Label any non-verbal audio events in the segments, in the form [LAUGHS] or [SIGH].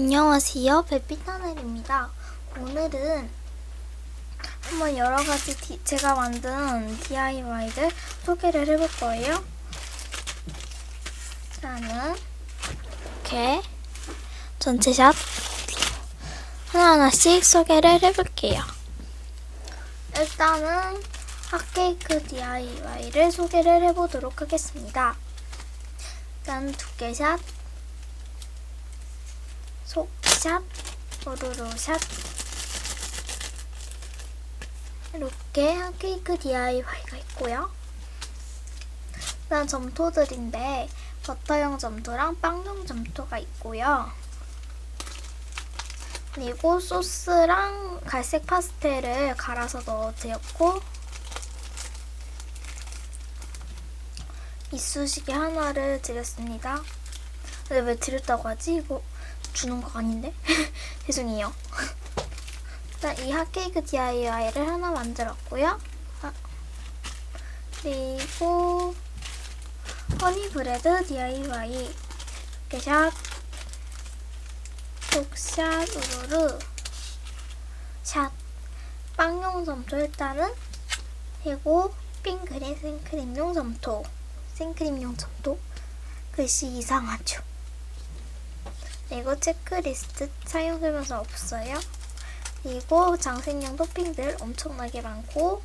안녕하세요. 베피타넬입니다. 오늘은 한번 여러 가지 디- 제가 만든 DIY를 소개를 해볼 거예요. 저는 이렇게 전체 샷 하나하나씩 소개를 해볼게요. 일단은 핫케이크 DIY를 소개를 해보도록 하겠습니다. 일단 두께 샷, 속샷, 오로로샷 이렇게 핫케이크 DIY가 있고요. 일단 점토들인데 버터용 점토랑 빵용 점토가 있고요. 그리고 소스랑 갈색 파스텔을 갈아서 넣어드렸고 이쑤시개 하나를 드렸습니다. 근데 왜 드렸다고 하지? 이거 주는 거 아닌데? [LAUGHS] 죄송해요. [LAUGHS] 일단 이 핫케이크 DIY를 하나 만들었고요. 아, 그리고 허니브레드 DIY 이렇게 샷, 속샷, 우르르 샷 빵용 점토 일단은 그리고 핑크림 생크림용 점토 생크림용 점토 글씨 이상하죠? 그리고 체크리스트 사용 설명서 없어요. 그리고 장식용 토핑들 엄청나게 많고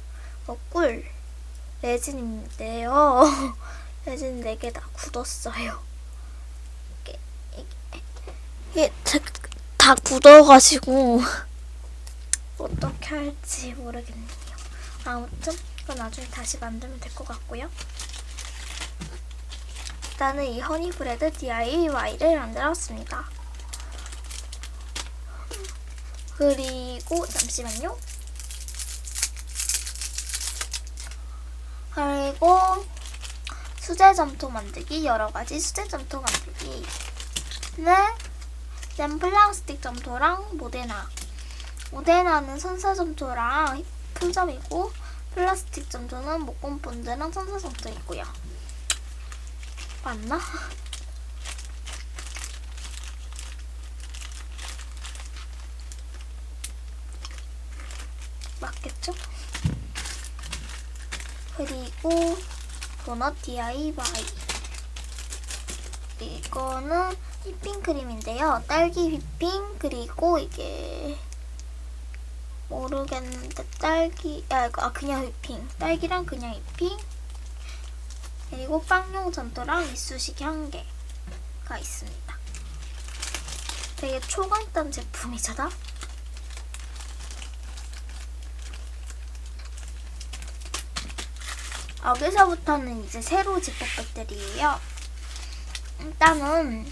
어, 꿀 레진인데요. [LAUGHS] 레진 4개 다 굳었어요. 이게, 이게, 이게 다, 다 굳어가지고 [LAUGHS] 어떻게 할지 모르겠네요. 아무튼 이건 나중에 다시 만들면 될 것 같고요. 일단은 이 허니브레드 DIY를 만들었습니다. 그리고 잠시만요. 그리고 수제 점토 만들기 여러 가지 수제 점토 만들기는 는 플라스틱 점토랑 모데나 모데나는 선사 점토랑 풀점이고 플라스틱 점토는 목공 본드랑 선사 점토 있고요. 맞나? 맞겠죠? 그리고 도넛 DIY 이거는 휘핑크림인데요. 딸기 휘핑 그리고 이게 모르겠는데 딸기 아, 아 그냥 휘핑 딸기랑 그냥 휘핑 그리고 빵용 점토랑 이쑤시개 한 개가 있습니다. 되게 초간단 제품이잖아. 여기서부터는 이제 새로 지퍼백들이에요. 일단은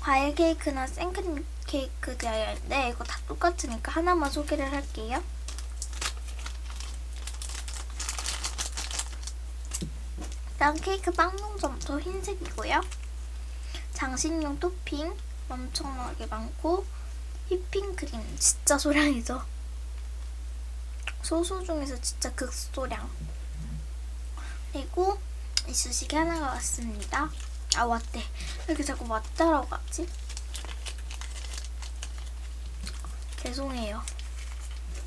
과일 케이크나 생크림 케이크 디아이인데 이거 다 똑같으니까 하나만 소개를 할게요. 일단 케이크 빵용 점토 흰색이고요. 장식용 토핑 엄청나게 많고 휘핑 크림 진짜 소량이죠. 소수 중에서 진짜 극소량. 그리고 이쑤시개 하나가 왔습니다. 아 왔대. 왜 이렇게 자꾸 왔다라고 하지? 죄송해요.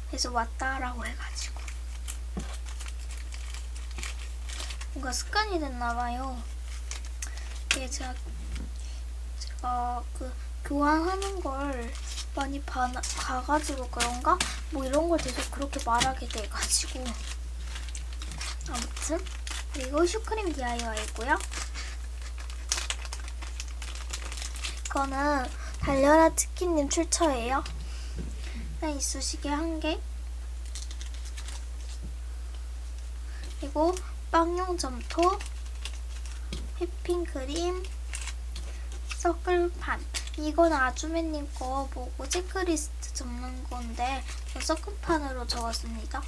그래서 왔다라고 해가지고 뭔가 습관이 됐나봐요. 이게 제가 제가 그 교환하는 걸 많이 봐, 봐가지고 그런가? 뭐 이런 걸 계속 그렇게 말하게 돼가지고 아무튼 그리고 슈크림 DIY고요. 이거는 달려라 치킨님 출처예요. 이쑤시개 한 개. 그리고 빵용 점토, 휘핑크림, 서클판. 이건 아주매님 거 보고 체크리스트 적는 건데 저 서클판으로 적었습니다.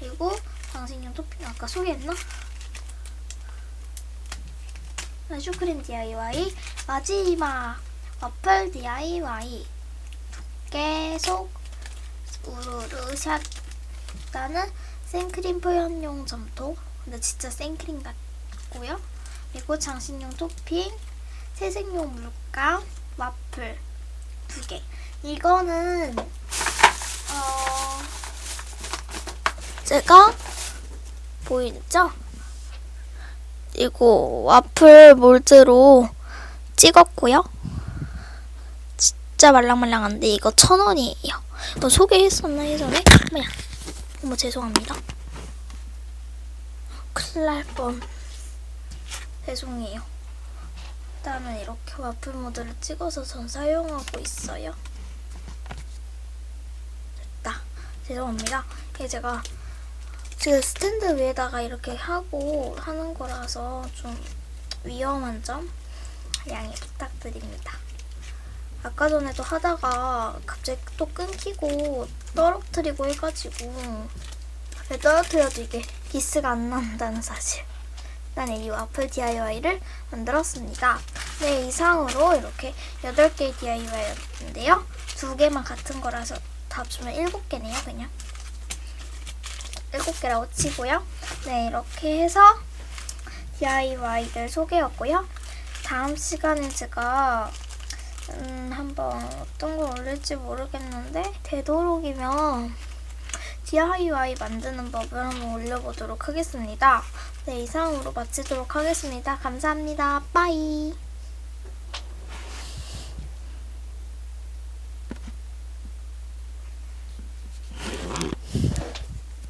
그리고 장식용 토핑 아까 소개했나? 네, 슈크림 DIY 마지막 와플 DIY 두께 속 우르르 샷 나는 생크림 표현용 점토 근데 진짜 생크림 같고요 그리고 장식용 토핑, 세색용 물감 와플 두 개. 이거는 어 제가 보이죠? 이거 와플 몰드로 찍었고요. 진짜 말랑말랑한데 이거 천 원이에요. 너 소개했었나 예전에? 뭐야? 어머 죄송합니다. 큰일 날 뻔. 죄송해요. 일단은 이렇게 와플 모드를 찍어서 전 사용하고 있어요. 됐다. 죄송합니다. 이게 제가 지금 스탠드 위에다가 이렇게 하고 하는 거라서 좀 위험한 점 양해 부탁드립니다. 아까 전에도 하다가 갑자기 또 끊기고 떨어뜨리고 해가지고 왜 떨어뜨려도 이게 기스가 안 난다는 사실. 일단 이 와플 DIY를 만들었습니다. 네, 이상으로 이렇게 8개의 DIY였는데요. 두 개만 같은 거라서 다 합치면 7개네요, 그냥. 7개라고 치고요. 네, 이렇게 해서 DIY들 소개였고요. 다음 시간에 제가 음, 한번 어떤 걸 올릴지 모르겠는데 되도록이면 DIY 만드는 법을 한번 올려보도록 하겠습니다. 네, 이상으로 마치도록 하겠습니다. 감사합니다. 빠이.